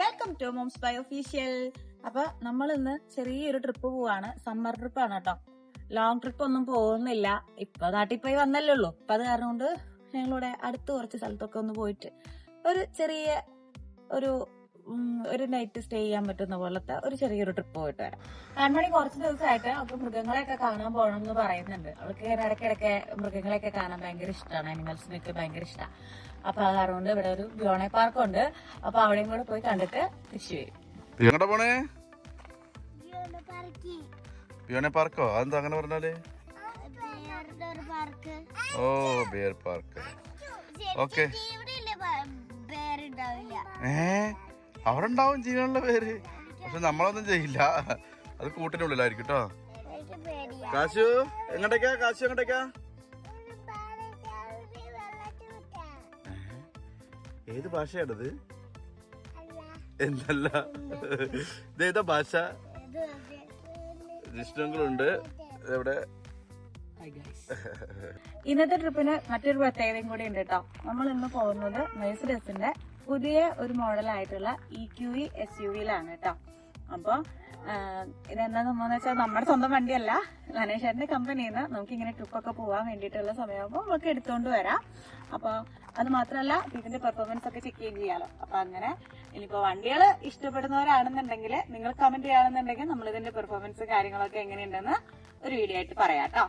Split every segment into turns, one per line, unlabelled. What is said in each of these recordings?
Welcome to moms by official അപ്പൊ നമ്മൾ ഇന്ന് ചെറിയൊരു ട്രിപ്പ് പോവാണ്. സമ്മർ ട്രിപ്പ് ആണ് കേട്ടോ ലോങ് ട്രിപ്പ് ഒന്നും പോകുന്നില്ല. ഇപ്പൊ നാട്ടിൽ പോയി വന്നല്ലേ ഉള്ളൂ. അപ്പൊ അത് കാരണം കൊണ്ട് ഞങ്ങളിവിടെ അടുത്ത് കുറച്ച് സ്ഥലത്തൊക്കെ ഒന്ന് പോയിട്ട് ഒരു ചെറിയ ഒരു ഒരു നൈറ്റ് സ്റ്റേ ചെയ്യാൻ പറ്റുന്ന പോലത്തെ ഒരു ചെറിയൊരു ട്രിപ്പ് പോയിട്ട് വരാം. കൺമണി കുറച്ച് ദിവസമായിട്ട് അവൾക്ക് മൃഗങ്ങളെയൊക്കെ കാണാൻ പോകണം എന്ന് പറയുന്നുണ്ട്. അവൾക്ക് ഇങ്ങനെ ഇടയ്ക്കിടയ്ക്ക് മൃഗങ്ങളെയൊക്കെ കാണാൻ ഭയങ്കര ഇഷ്ടമാണ് അനിമൽസിനൊക്കെ ഭയങ്കര ഇഷ്ടമാണ് അപ്പൊ അത് അറിവുണ്ട് ഇവിടെ ഒരു ബ്യോണെ പാർക്ക് ഉണ്ട്. അപ്പൊ അവിടെയും കൂടെ പോയി കണ്ടിട്ട് തിരിച്ചു വരും
പിയോനെ പാർക്കോ അതെന്താ അങ്ങനെ പറഞ്ഞാൽ? ഓ ബിയർ പാർക്ക് ഓക്കെ ഏ? അവിടെ ഉണ്ടാവും ജീവനുള്ള പേര്. പക്ഷെ നമ്മളൊന്നും ചെയ്യില്ല. അത് കൂട്ടിനുള്ളിലായിരിക്കും കേട്ടോ. കാശു എങ്ങോട്ടേക്കാ? കാശു എങ്ങോട്ടേക്കാ? ഏത് ഭാഷയാണത്? എന്തല്ല ഇതേതാ ഭാഷ? ജിഷ്ണങ്ങളുണ്ട് എവിടെ
ഇന്നത്തെ ട്രിപ്പിന് മറ്റൊരു പ്രത്യേകതയും കൂടി ഉണ്ട് കേട്ടോ. നമ്മൾ ഇന്ന് പോകുന്നത് മെഴ്സിഡസിന്റെ പുതിയ ഒരു മോഡലായിട്ടുള്ള E Q E S U വിയിലാണ് കേട്ടോ. അപ്പൊ ഇതെന്താ സംഭവം വെച്ചാൽ നമ്മുടെ സ്വന്തം വണ്ടിയല്ല. ഗണേശന്റെ കമ്പനിയിൽ നിന്ന് നമുക്ക് ഇങ്ങനെ ട്രിപ്പൊക്കെ പോകാൻ വേണ്ടിയിട്ടുള്ള സമയമാകുമ്പോൾ നമുക്ക് എടുത്തുകൊണ്ട് വരാം. അപ്പോൾ അത് മാത്രമല്ല ഇതിന്റെ പെർഫോമൻസ് ഒക്കെ ചെക്ക് ചെയ്യാലോ. അപ്പൊ അങ്ങനെ ഇനിയിപ്പോ വണ്ടികൾ ഇഷ്ടപ്പെടുന്നവരാണെന്നുണ്ടെങ്കിൽ നിങ്ങൾ കമന്റ് ചെയ്യാണെന്നുണ്ടെങ്കിൽ നമ്മൾ ഇതിന്റെ പെർഫോമൻസ് കാര്യങ്ങളൊക്കെ എങ്ങനെയുണ്ടെന്ന് ഒരു വീഡിയോ ആയിട്ട് പറയാം കേട്ടോ.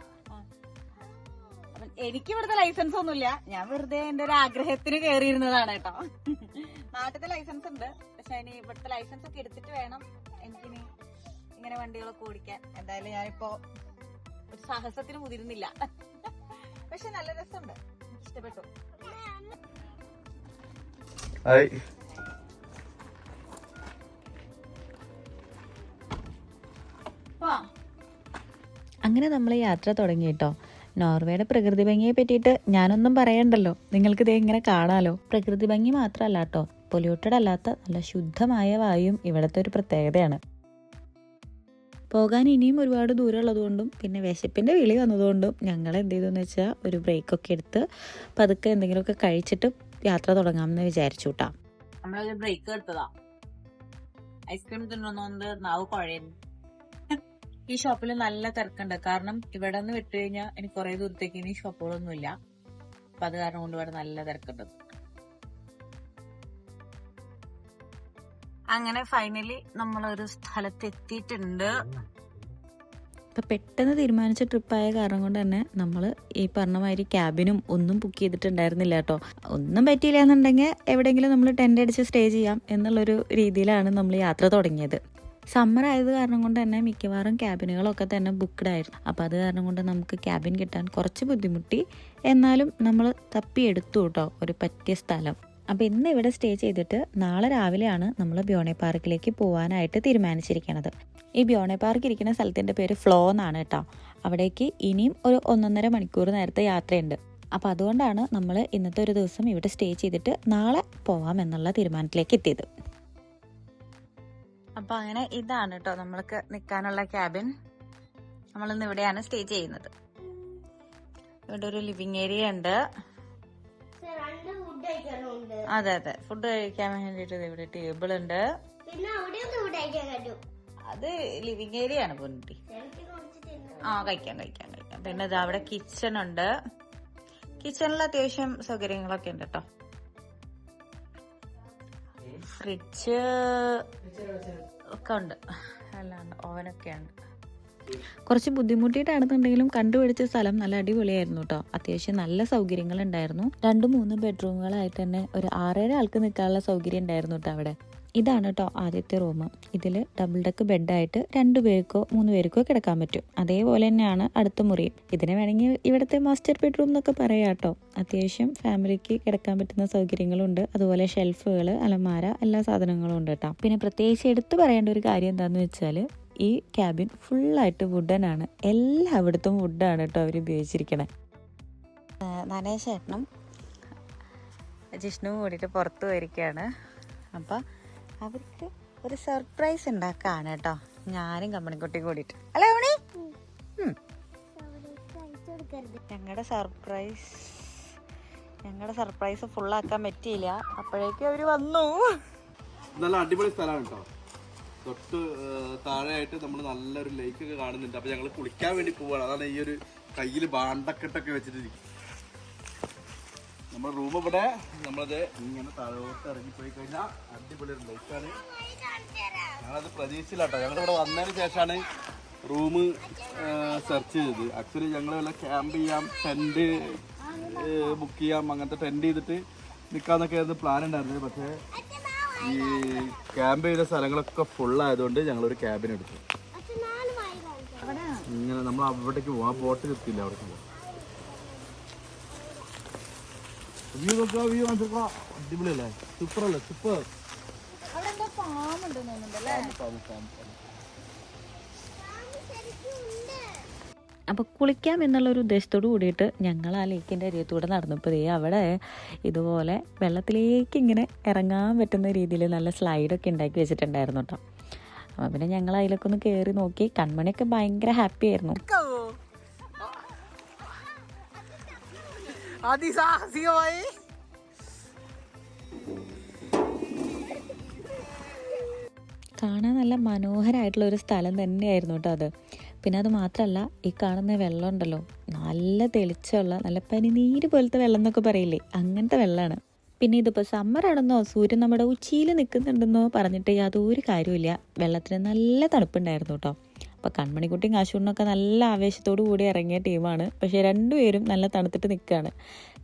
എനിക്ക് ഇവിടുത്തെ ലൈസൻസ് ഒന്നുമില്ല. ഞാൻ വെറുതെ എന്റെ ഒരു ആഗ്രഹത്തിന് കയറിയിരുന്നതാണ് കേട്ടോ. നാട്ടിലത്തെ ലൈസൻസ് ഉണ്ട്. പക്ഷെ ഇനി ഇവിടുത്തെ ലൈസൻസ് ഒക്കെ എടുത്തിട്ട് വേണം എനിക്കിനി ഇങ്ങനെ വണ്ടികളൊക്കെ ഓടിക്കാൻ. എന്തായാലും ഞാനിപ്പോ ഒരു സാഹസത്തിന് മുതിരുന്നില്ല. പക്ഷെ നല്ല രസമുണ്ട്. ഇഷ്ടപ്പെട്ടു.
അങ്ങനെ നമ്മൾ യാത്ര തുടങ്ങി കേട്ടോ. നോർവേയുടെ പ്രകൃതി ഭംഗിയെ പറ്റിയിട്ട് ഞാനൊന്നും പറയണ്ടല്ലോ. നിങ്ങൾക്ക് ഇത് ഇങ്ങനെ കാണാലോ. പ്രകൃതി ഭംഗി മാത്രമല്ല കേട്ടോ പൊല്യൂട്ടഡ് അല്ലാത്ത നല്ല ശുദ്ധമായ വായുവും ഇവിടുത്തെ ഒരു പ്രത്യേകതയാണ്. പോകാൻ ഇനിയും ഒരുപാട് ദൂരം ഉള്ളതുകൊണ്ടും പിന്നെ വിശപ്പിന്റെ വിളി വന്നതുകൊണ്ടും ഞങ്ങൾ എന്ത് ചെയ്തെന്ന് വെച്ചാൽ ഒരു ബ്രേക്കൊക്കെ എടുത്ത് പതുക്കെ എന്തെങ്കിലുമൊക്കെ കഴിച്ചിട്ട് യാത്ര തുടങ്ങാമെന്ന് വിചാരിച്ചു കേട്ടാ
നമ്മളൊരു ബ്രേക്ക് എടുത്തതാ. ഐസ്ക്രീം തിന്നുന്നോണ്ട് നാവ് കുഴയുന്നു. ഈ ഷോപ്പിൽ നല്ല തിരക്കുണ്ട്. കാരണം ഇവിടെ നിന്ന് വിട്ടു കഴിഞ്ഞാൽ എനിക്ക് കുറെ ദൂരത്തേക്ക് ഇനി ഷോപ്പുകളൊന്നും ഇല്ല അപ്പൊ അത് കാരണം കൊണ്ട് ഇവിടെ നല്ല തിരക്കുണ്ട്. അങ്ങനെ ഫൈനലി നമ്മൾ സ്ഥലത്ത് എത്തിയിട്ടുണ്ട്
ഇപ്പം പെട്ടെന്ന് തീരുമാനിച്ച ട്രിപ്പായ കാരണം കൊണ്ട് തന്നെ നമ്മൾ ഈ പറഞ്ഞ മാതിരി ക്യാബിനും ഒന്നും ബുക്ക് ചെയ്തിട്ടുണ്ടായിരുന്നില്ല കേട്ടോ. ഒന്നും പറ്റിയില്ല എന്നുണ്ടെങ്കിൽ എവിടെയെങ്കിലും നമ്മൾ ടെന്റ് അടിച്ച് സ്റ്റേ ചെയ്യാം എന്നുള്ളൊരു രീതിയിലാണ് നമ്മൾ യാത്ര തുടങ്ങിയത്. സമ്മർ ആയത് കാരണം കൊണ്ട് തന്നെ മിക്കവാറും ക്യാബിനുകളൊക്കെ തന്നെ ബുക്ക്ഡ് ആയിരുന്നു. അപ്പോൾ അത് കാരണം കൊണ്ട് നമുക്ക് ക്യാബിൻ കിട്ടാൻ കുറച്ച് ബുദ്ധിമുട്ടി. എന്നാലും നമ്മൾ തപ്പിയെടുത്തു കേട്ടോ ഒരു പറ്റിയ സ്ഥലം. അപ്പോൾ ഇന്ന് ഇവിടെ സ്റ്റേ ചെയ്തിട്ട് നാളെ രാവിലെയാണ് നമ്മൾ ബ്യോണെ പാർക്കിലേക്ക് പോകാനായിട്ട് തീരുമാനിച്ചിരിക്കുന്നത് ഈ ബ്യോണെ പാർക്ക് ഇരിക്കുന്ന സ്ഥലത്തിന്റെ പേര് ഫ്ലോ എന്നാണ് കേട്ടോ അവിടേക്ക് ഇനിയും ഒരു ഒന്നൊന്നര മണിക്കൂർ നേരത്തെ യാത്രയുണ്ട്. അപ്പോൾ അതുകൊണ്ടാണ് നമ്മൾ ഇന്നത്തെ ഒരു ദിവസം ഇവിടെ സ്റ്റേ ചെയ്തിട്ട് നാളെ പോവാം എന്നുള്ള തീരുമാനത്തിലേക്ക് എത്തിയത്.
അപ്പൊ അങ്ങനെ ഇതാണ് കേട്ടോ നമ്മൾക്ക് നിൽക്കാനുള്ള ക്യാബിൻ നമ്മളിന്ന് ഇവിടെയാണ് സ്റ്റേ ചെയ്യുന്നത്. ഇവിടെ ഒരു ലിവിങ് ഏരിയ ഉണ്ട്. അതെ അതെ. ഫുഡ് കഴിക്കാൻ വേണ്ടിട്ട് ഇവിടെ ടേബിൾ ഉണ്ട്. അത് ലിവിങ് ഏരിയ ആണ് പൊന്നിട്ടി ആ കഴിക്കാം കഴിക്കാം കഴിക്കാം. പിന്നെ ഇത് അവിടെ കിച്ചൺ ഉണ്ട്. കിച്ചണിൽ അത്യാവശ്യം സൗകര്യങ്ങളൊക്കെ ഉണ്ട് കേട്ടോ ഫ്രിഡ്ജ് ഒക്കെ ഉണ്ട്. അല്ലാണ്ട് ഓവനൊക്കെ ഉണ്ട്.
കുറച്ച് ബുദ്ധിമുട്ടിയിട്ടാണെന്നുണ്ടെങ്കിലും കണ്ടുപിടിച്ച സ്ഥലം നല്ല അടിപൊളിയായിരുന്നു കേട്ടോ അത്യാവശ്യം നല്ല സൗകര്യങ്ങൾ ഉണ്ടായിരുന്നു രണ്ട് മൂന്ന് ബെഡ്റൂമുകളായിട്ട് തന്നെ ഒരു ആറേഴ് ആൾക്ക് നിൽക്കാനുള്ള സൗകര്യം ഉണ്ടായിരുന്നു കേട്ടോ അവിടെ. ഇതാണ് കേട്ടോ ആദ്യത്തെ റൂം. ഇതിൽ ഡബിൾ ഡെക്ക് ബെഡായിട്ട് രണ്ടു പേർക്കോ മൂന്ന് പേർക്കോ കിടക്കാൻ പറ്റും. അതേപോലെ തന്നെയാണ് അടുത്ത മുറിയും. ഇതിനെ വേണമെങ്കിൽ ഇവിടുത്തെ മാസ്റ്റർ ബെഡ്റൂം എന്നൊക്കെ പറയാം കേട്ടോ അത്യാവശ്യം ഫാമിലിക്ക് കിടക്കാൻ പറ്റുന്ന സൗകര്യങ്ങളുണ്ട്. അതുപോലെ ഷെൽഫുകൾ അലമാര എല്ലാ സാധനങ്ങളും ഉണ്ട് കേട്ടോ പിന്നെ പ്രത്യേകിച്ച് എടുത്തു പറയേണ്ട ഒരു കാര്യം എന്താണെന്ന് വെച്ചാൽ ഈ ക്യാബിൻ ഫുള്ളായിട്ട് വുഡനാണ് എല്ലായിടത്തും വുഡാണ് കേട്ടോ അവർ ഉപയോഗിച്ചിരിക്കണേ.
നനേശേട്ടനും ജിഷ്ണുവും കൂടിയിട്ട് പുറത്ത് പോയിരിക്കുകയാണ് അപ്പം അവർക്ക് ഒരു സർപ്രൈസ് ഉണ്ടാക്കാണ് കേട്ടോ. ഞാനും കമ്പണിക്കുട്ടി കൂടിയിട്ട്. അല്ലേ ഉണി ഞങ്ങളുടെ സർപ്രൈസ് ഞങ്ങളുടെ സർപ്രൈസ് ഫുൾ ആക്കാൻ പറ്റിയില്ല. അപ്പോഴേക്കും അവർ വന്നു.
നല്ല അടിപൊളി സ്ഥലമാണ് തൊട്ട് താഴെയായിട്ട് നമ്മൾ നല്ലൊരു ലേക്ക് ഒക്കെ കാണുന്നുണ്ട്. അപ്പൊ ഞങ്ങൾ കുളിക്കാൻ വേണ്ടി പോവാണ്. അതാണ് ഈ ഒരു കയ്യിൽ ബാണ്ടക്കെട്ടൊക്കെ വെച്ചിട്ടിരിക്കും നമ്മുടെ റൂം ഇവിടെ നമ്മളത് ഇങ്ങനെ താഴോട്ട് ഇറങ്ങി പോയി കഴിഞ്ഞാൽ അടിപൊളി ഒരു ലൈറ്റാണ് ഞങ്ങളത് ഞങ്ങൾ ഇവിടെ വന്നതിന് ശേഷമാണ് റൂം സെർച്ച് ചെയ്തത്. ആക്ച്വലി ഞങ്ങൾ വല്ല ക്യാമ്പ് ചെയ്യാം ടെന്റ് ബുക്ക് ചെയ്യാം അങ്ങനത്തെ ടെന്റ് ചെയ്തിട്ട് നിൽക്കാന്നൊക്കെ ആയിരുന്നു പ്ലാൻ ഉണ്ടായിരുന്നത്. പക്ഷേ ഈ ക്യാമ്പ് ചെയ്ത സ്ഥലങ്ങളൊക്കെ ഫുൾ ആയതുകൊണ്ട് ഞങ്ങളൊരു
ക്യാബിനെടുത്തു
ഇങ്ങനെ നമ്മൾ അവിടേക്ക് പോവാം ബോട്ട് ബോട്ടിൽ അവിടേക്ക് അവിടെ പോവാം വ്യൂ നോക്കുക വ്യൂ കാണിച്ചോക്കുക അടിപൊളിയല്ലേ? സൂപ്പർ അല്ലേ? സൂപ്പർ
അവിടെ എന്തോ ഫാം ഉണ്ട് തോന്നുന്നുണ്ടല്ലേ
ശരിക്കും ഉണ്ട്
അപ്പോൾ കുളിക്കാം എന്നുള്ള ഒരു ഉദ്ദേശത്തോട് കൂടിയിട്ട് ഞങ്ങൾ ആ ലേക്കിന്റെ അരിയത്തൂടെ നടന്നപ്പോൾ ദേ അവിടെ ഇതുപോലെ വെള്ളത്തിലേക്ക് ഇങ്ങനെ ഇറങ്ങാൻ പറ്റുന്ന രീതിയിൽ നല്ല സ്ലൈഡൊക്കെ ഉണ്ടാക്കി വെച്ചിട്ടുണ്ടായിരുന്നു കേട്ടോ. അപ്പോൾ പിന്നെ ഞങ്ങൾ അതിലൊക്കെ ഒന്ന് കയറി നോക്കി കൺമണിയൊക്കെ ഭയങ്കര ഹാപ്പി ആയിരുന്നു.
അതിസാഹസികമായി.
കാണാൻ നല്ല മനോഹരമായിട്ടുള്ള ഒരു സ്ഥലം തന്നെയായിരുന്നു കേട്ടോ അത്. പിന്നെ അത് മാത്രമല്ല ഈ കാണുന്ന വെള്ളം ഉണ്ടല്ലോ. നല്ല തെളിച്ചമുള്ള നല്ല പനിനീര് പോലത്തെ വെള്ളം എന്നൊക്കെ പറയില്ലേ? അങ്ങനത്തെ വെള്ളമാണ് പിന്നെ ഇതിപ്പോൾ സമ്മറാണെന്നോ സൂര്യൻ നമ്മുടെ ഉച്ചിയിൽ നിൽക്കുന്നുണ്ടെന്നോ പറഞ്ഞിട്ട് യാതൊരു കാര്യമില്ല വെള്ളത്തിന് നല്ല തണുപ്പുണ്ടായിരുന്നു കേട്ടോ. അപ്പോൾ കൺമണിക്കുട്ടിയും കാശൂണ്ണൊക്കെ നല്ല ആവേശത്തോടു കൂടി ഇറങ്ങിയ ടീമാണ് പക്ഷേ രണ്ടുപേരും നല്ല തണുത്തിട്ട് നിൽക്കുകയാണ്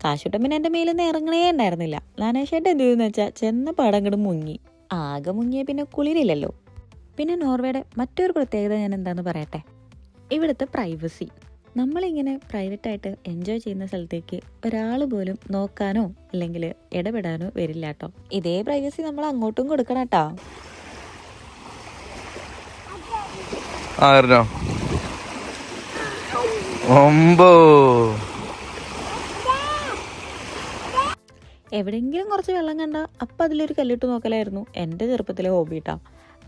കാശൂട്ടൻ പിന്നെ എന്റെ മേലൊന്നും ഇറങ്ങണേ ഉണ്ടായിരുന്നില്ല. ലാനേഷേട്ടൻ എന്ത് ചെയ്തെന്ന് വെച്ചാൽ ചെന്ന പാടങ്ങട് മുങ്ങി. ആകെ മുങ്ങിയ പിന്നെ കുളിരില്ലല്ലോ. പിന്നെ നോർവേയുടെ മറ്റൊരു പ്രത്യേകത ഞാൻ എന്താന്ന് പറയട്ടെ? ഇവിടുത്തെ പ്രൈവസി നമ്മളിങ്ങനെ പ്രൈവറ്റായിട്ട് എൻജോയ് ചെയ്യുന്ന സ്ഥലത്തേക്ക് ഒരാൾ പോലും നോക്കാനോ അല്ലെങ്കിൽ ഇടപെടാനോ വരില്ല കേട്ടോ. ഇതേ പ്രൈവസി നമ്മൾ അങ്ങോട്ടും കൊടുക്കണം കേട്ടോ.
ആയിരുന്നോ ഒമ്പോ.
എവിടെയെങ്കിലും കുറച്ച് വെള്ളം കണ്ട അപ്പം അതിലൊരു കല്ലിട്ട് നോക്കലായിരുന്നു. എന്റെ ചെറുപ്പത്തിലെ ഹോബി കേട്ടോ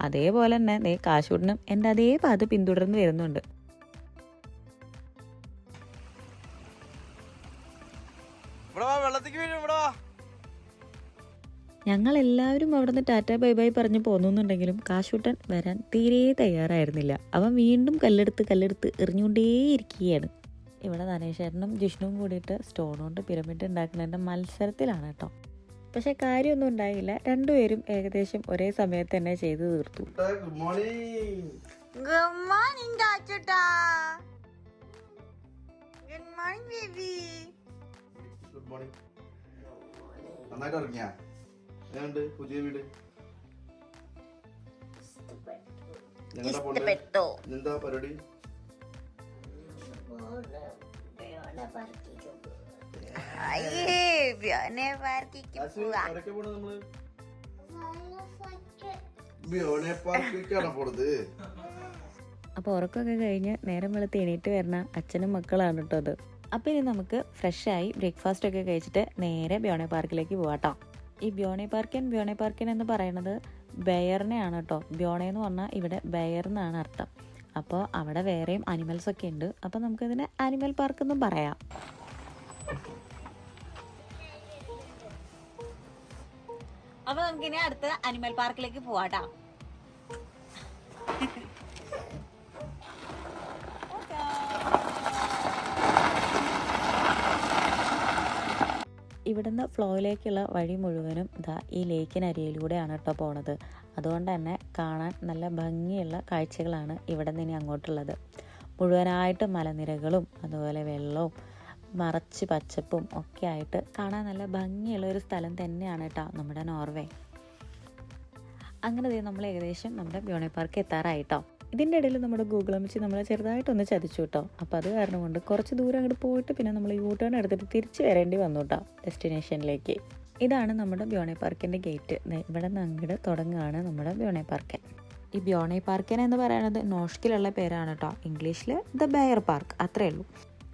അതേപോലെ തന്നെ നീ കാശൂടിനും എന്റെ അതേ പാത പിന്തുടർന്ന് വരുന്നുണ്ട്.
ഇവിടെ വെള്ളത്തേക്ക് വീഴും ഇവിടെ
എല്ലാവരും അവിടുന്ന് ടാറ്റ ബൈ ബൈ പറഞ്ഞ് പോന്നുണ്ടെങ്കിലും കാശൂട്ടൻ വരാൻ തീരെ തയ്യാറായിരുന്നില്ല. അവൻ വീണ്ടും കല്ലെടുത്ത് കല്ലെടുത്ത് എറിഞ്ഞുകൊണ്ടേയിരിക്കുകയാണ്. ഇവിടെ നരേശേട്ടനും ജിഷ്ണുവും കൂടിയിട്ട് സ്റ്റോൺ കൊണ്ട് പിരമിഡ് ഉണ്ടാക്കുന്നതിന്റെ മത്സരത്തിലാണ് കേട്ടോ. പക്ഷെ കാര്യമൊന്നും ഉണ്ടായില്ല. രണ്ടുപേരും ഏകദേശം ഒരേ സമയത്ത് തന്നെ ചെയ്തു തീർത്തു.
Good morning
good morning കാച്ചുട്ടാ good morning baby
good morning നന്നായിട്ട് ഇറങ്ങിയാ എങ്ങനെയുണ്ട് പുതിയ വീട്? ഞങ്ങളുടെ പൊണ്ണ് എന്താ പരിപാടി?
അപ്പൊ ഉറക്കമൊക്കെ കഴിഞ്ഞ് നേരം വെളുത്ത് എണീറ്റ് വരണ അച്ഛനും മക്കളാണ് കേട്ടോ അത്. അപ്പൊ ഇനി നമുക്ക് ഫ്രഷായി ബ്രേക്ക്ഫാസ്റ്റ് ഒക്കെ കഴിച്ചിട്ട് നേരെ ബ്യോണെ പാർക്കിലേക്ക് പോവാട്ടോ. ഈ ബ്യോണി പാർക്കിൻ ബ്യോണി പാർക്കിൻ എന്ന് പറയുന്നത് ബെയറിനെയാണ് കേട്ടോ ബ്യോണെ എന്ന് പറഞ്ഞാൽ ഇവിടെ ബെയർ എന്നാണ് അർത്ഥം. അപ്പോൾ അവിടെ വേറെയും അനിമൽസ് ഒക്കെ ഉണ്ട്. അപ്പോൾ നമുക്കിതിനെ അനിമൽ പാർക്ക് എന്നും പറയാം.
അപ്പൊ നമുക്കിനി അടുത്ത അനിമൽ പാർക്കിലേക്ക് പോവാട്ടാ.
ഇവിടുന്ന് ഫ്ലോയിലേക്കുള്ള വഴി മുഴുവനും ഇതാ ഈ ലേക്കിനരിയിലൂടെയാണ് കേട്ടോ പോണത്. അതുകൊണ്ട് തന്നെ കാണാൻ നല്ല ഭംഗിയുള്ള കാഴ്ചകളാണ് ഇവിടെ നിന്ന് ഇനി അങ്ങോട്ടുള്ളത്. മുഴുവനായിട്ട് മലനിരകളും അതുപോലെ വെള്ളവും മറച്ച് പച്ചപ്പും ഒക്കെ ആയിട്ട് കാണാൻ നല്ല ഭംഗിയുള്ള ഒരു സ്ഥലം തന്നെയാണ് കേട്ടോ നമ്മുടെ നോർവേ. അങ്ങനെ നമ്മൾ ഏകദേശം നമ്മുടെ ബ്യോണി പാർക്ക് എത്താറായിട്ടോ ഇതിന്റെ ഇടയിൽ നമ്മുടെ ഗൂഗിൾ വെച്ച് നമ്മളെ ചെറുതായിട്ടൊന്ന് ചതിച്ചു കേട്ടോ. അപ്പോൾ അത് കാരണം കൊണ്ട് കുറച്ച് ദൂരം അങ്ങോട്ട് പോയിട്ട് പിന്നെ നമ്മൾ യൂ ടേൺ എടുത്തിട്ട് തിരിച്ച് വരേണ്ടി വന്നു കേട്ടോ ഡെസ്റ്റിനേഷനിലേക്ക്. ഇതാണ് നമ്മുടെ ബ്യോണെ പാർക്കിന്റെ ഗേറ്റ് ഇവിടെ നിന്ന് അങ്ങോട്ട് തുടങ്ങുകയാണ് നമ്മുടെ ബ്യോണെ പാർക്കൻ ഈ ബ്യോണെ പാർക്കൻ എന്ന് പറയുന്നത് നോഷ്കിലുള്ള പേരാണ് കേട്ടോ. ഇംഗ്ലീഷിൽ ദ ബെയർ പാർക്ക് അത്രയേ ഉള്ളൂ.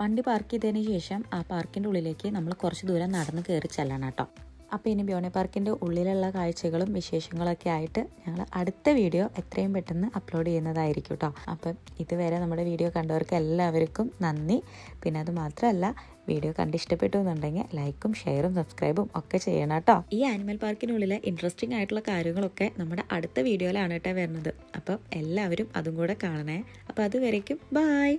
വണ്ടി പാർക്ക് ചെയ്തതിന് ശേഷം ആ പാർക്കിന്റെ ഉള്ളിലേക്ക് നമ്മൾ കുറച്ച് ദൂരം നടന്ന് കയറി ചെല്ലണം കേട്ടോ. അപ്പോൾ ഇനി ബ്യോണി പാർക്കിന്റെ ഉള്ളിലുള്ള കാഴ്ചകളും വിശേഷങ്ങളൊക്കെ ആയിട്ട് ഞങ്ങൾ അടുത്ത വീഡിയോ എത്രയും പെട്ടെന്ന് അപ്ലോഡ് ചെയ്യുന്നതായിരിക്കും കേട്ടോ അപ്പം ഇതുവരെ നമ്മുടെ വീഡിയോ കണ്ടവർക്ക് എല്ലാവർക്കും നന്ദി. പിന്നെ അത് മാത്രമല്ല വീഡിയോ കണ്ട് ഇഷ്ടപ്പെട്ടു എന്നുണ്ടെങ്കിൽ ലൈക്കും ഷെയറും സബ്സ്ക്രൈബും ഒക്കെ ചെയ്യണം കേട്ടോ ഈ ആനിമൽ പാർക്കിനുള്ളിലെ ഇൻട്രസ്റ്റിംഗ് ആയിട്ടുള്ള കാര്യങ്ങളൊക്കെ നമ്മുടെ അടുത്ത വീഡിയോയിലാണ് കേട്ടോ വരുന്നത്. അപ്പം എല്ലാവരും അതും കൂടെ കാണണേ. അപ്പം അതുവരേക്കും ബായ്